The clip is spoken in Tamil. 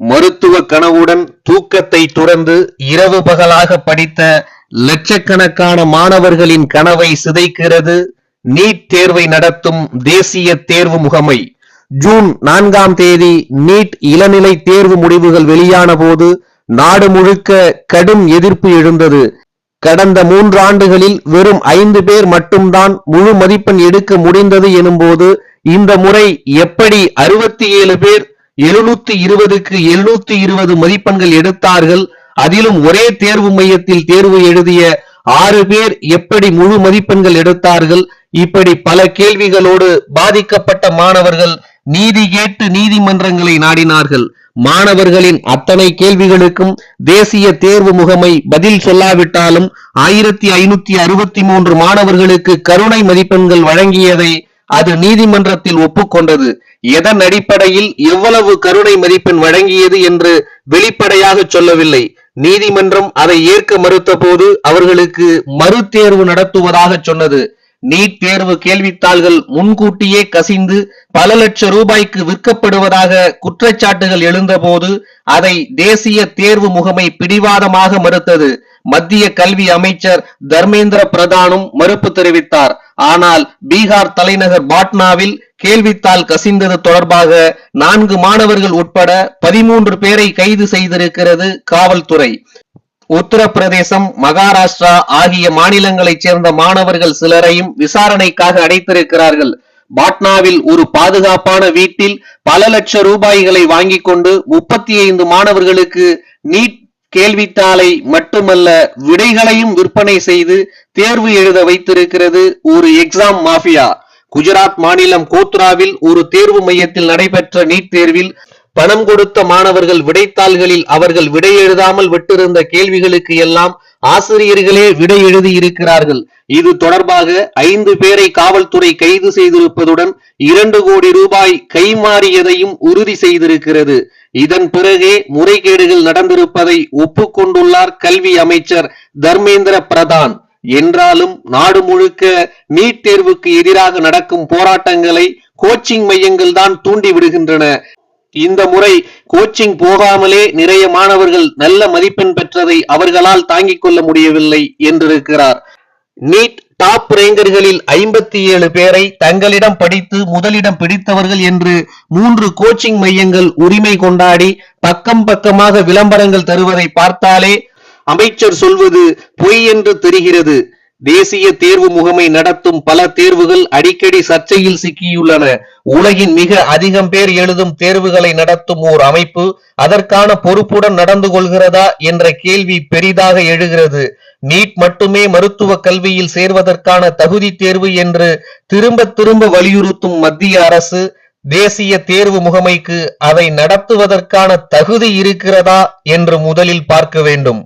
மருத்துவ கனவுடன் தூக்கத்தை துறந்து இரவு பகலாக படித்த லட்சக்கணக்கான மாணவர்களின் கனவை சிதைக்கிறது. நீட் தேர்வை நடத்தும் தேசிய தேர்வு முகமை. ஜூன் நான்காம் தேதி நீட் இளநிலை தேர்வு முடிவுகள் வெளியான போது நாடு முழுக்க கடும் எதிர்ப்பு எழுந்தது. கடந்த மூன்று ஆண்டுகளில் வெறும் ஐந்து பேர் மட்டும்தான் முழு மதிப்பெண் எடுக்க முடிந்தது எனும்போது இந்த முறை எப்படி அறுபத்தி ஏழு பேர் எழுநூத்தி இருபதுக்கு எழுநூத்தி இருபது மதிப்பெண்கள் எடுத்தார்கள். அதிலும் ஒரே தேர்வு மையத்தில் தேர்வு எழுதிய ஆறு பேர் எப்படி முழு மதிப்பெண்கள் எடுத்தார்கள்? இப்படி பல கேள்விகளோடு பாதிக்கப்பட்ட மாணவர்கள் நீதி கேட்டு நீதிமன்றங்களை நாடினார்கள். மாணவர்களின் அத்தனை கேள்விகளுக்கும் தேசிய தேர்வு முகமை பதில் சொல்லாவிட்டாலும் ஆயிரத்தி ஐநூத்தி அறுபத்தி மூன்று மாணவர்களுக்கு கருணை மதிப்பெண்கள் வழங்கியதை அது நீதிமன்றத்தில் ஒப்புக்கொண்டது. எதன் அடிப்படையில் எவ்வளவு கருணை மதிப்பெண் வழங்கியது என்று வெளிப்படையாக சொல்லவில்லை. நீதிமன்றம் அதை ஏற்க மறுத்த போது அவர்களுக்கு மறுதேர்வு நடத்துவதாக சொன்னது. நீட் தேர்வு கேள்வித்தாள்கள் முன்கூட்டியே கசிந்து பல லட்சம் ரூபாய்க்கு விற்கப்படுவதாக குற்றச்சாட்டுகள் எழுந்தபோது அதை தேசிய தேர்வு முகமை பிடிவாதமாக மறுத்தது. மத்திய கல்வி அமைச்சர் தர்மேந்திர பிரதானும் மறுப்பு தெரிவித்தார். ஆனால் பீகார் தலைநகர் பாட்னாவில் கேள்வித்தாள் கசிந்தது தொடர்பாக நான்கு மாணவர்கள் உட்பட பதிமூன்று பேரை கைது செய்திருக்கிறது காவல்துறை. உத்தரப்பிரதேசம் மகாராஷ்டிரா ஆகிய மாநிலங்களைச் சேர்ந்த மாணவர்கள் சிலரையும் விசாரணைக்காக அடைத்திருக்கிறார்கள். பாட்னாவில் ஒரு பாதுகாப்பான வீட்டில் பல லட்சம் ரூபாய்களை வாங்கிக் கொண்டு முப்பத்தி ஐந்து மாணவர்களுக்கு நீட் கேள்வித்தாளை மட்டுமல்ல விடைகளையும் விற்பனை செய்து தேர்வு எழுத வைத்திருக்கிறது ஒரு எக்ஸாம் மாஃபியா குஜராத் மாநிலம் கோத்ராவில் ஒரு தேர்வு மையத்தில் நடைபெற்ற நீட் தேர்வில் பணம் கொடுத்த மாணவர்கள் விடைத்தாள்களில் அவர்கள் விடை எழுதாமல் விட்டிருந்த கேள்விகளுக்கு எல்லாம் ஆசிரியர்களே விடை எழுதி இருக்கிறார்கள். இது தொடர்பாக ஐந்து பேரை காவல்துறை கைது செய்திருப்பதுடன் இரண்டு கோடி ரூபாய் கைமாறியதையும் உறுதி செய்திருக்கிறது. இதன் பிறகே முறைகேடுகள் நடந்திருப்பதை ஒப்புக்கொண்டுள்ளார் கல்வி அமைச்சர் தர்மேந்திர பிரதான். என்றாலும் நாடு முழுக்க நீட் தேர்வுக்கு எதிராக நடக்கும் போராட்டங்களை கோச்சிங் மையங்கள் தான் தூண்டி விடுகின்றன. இந்த முறை கோச்சிங் போகாமலே நிறைய மாணவர்கள் நல்ல மதிப்பெண் பெற்றதை அவர்களால் தாங்கிக் கொள்ள முடியவில்லை என்றிருக்கிறார். நீட் டாப் ரேங்கர்களில் ஐம்பத்தி ஏழு பேரை தங்களிடம் படித்து முதலிடம் பிடித்தவர்கள் என்று மூன்று கோச்சிங் மையங்கள் உரிமை கொண்டாடி பக்கம் பக்கமாக விளம்பரங்கள் தருவதை பார்த்தாலே அமைச்சர் சொல்வது பொய் என்று தெரிகிறது. தேசிய தேர்வு முகமை நடத்தும் பல தேர்வுகள் அடிக்கடி சர்ச்சையில் சிக்கியுள்ளன. உலகின் மிக அதிகம் பேர் எழுதும் தேர்வுகளை நடத்தும் ஓர் அமைப்பு அதற்கான பொறுப்புடன் நடந்து கொள்கிறதா என்ற கேள்வி பெரிதாக எழுகிறது. நீட் மட்டுமே மருத்துவ கல்வியில் சேர்வதற்கான தகுதி தேர்வு என்று திரும்ப திரும்ப வலியுறுத்தும் மத்திய அரசு தேசிய தேர்வு முகமைக்கு அதை நடத்துவதற்கான தகுதி இருக்கிறதா என்று முதலில் பார்க்க வேண்டும்.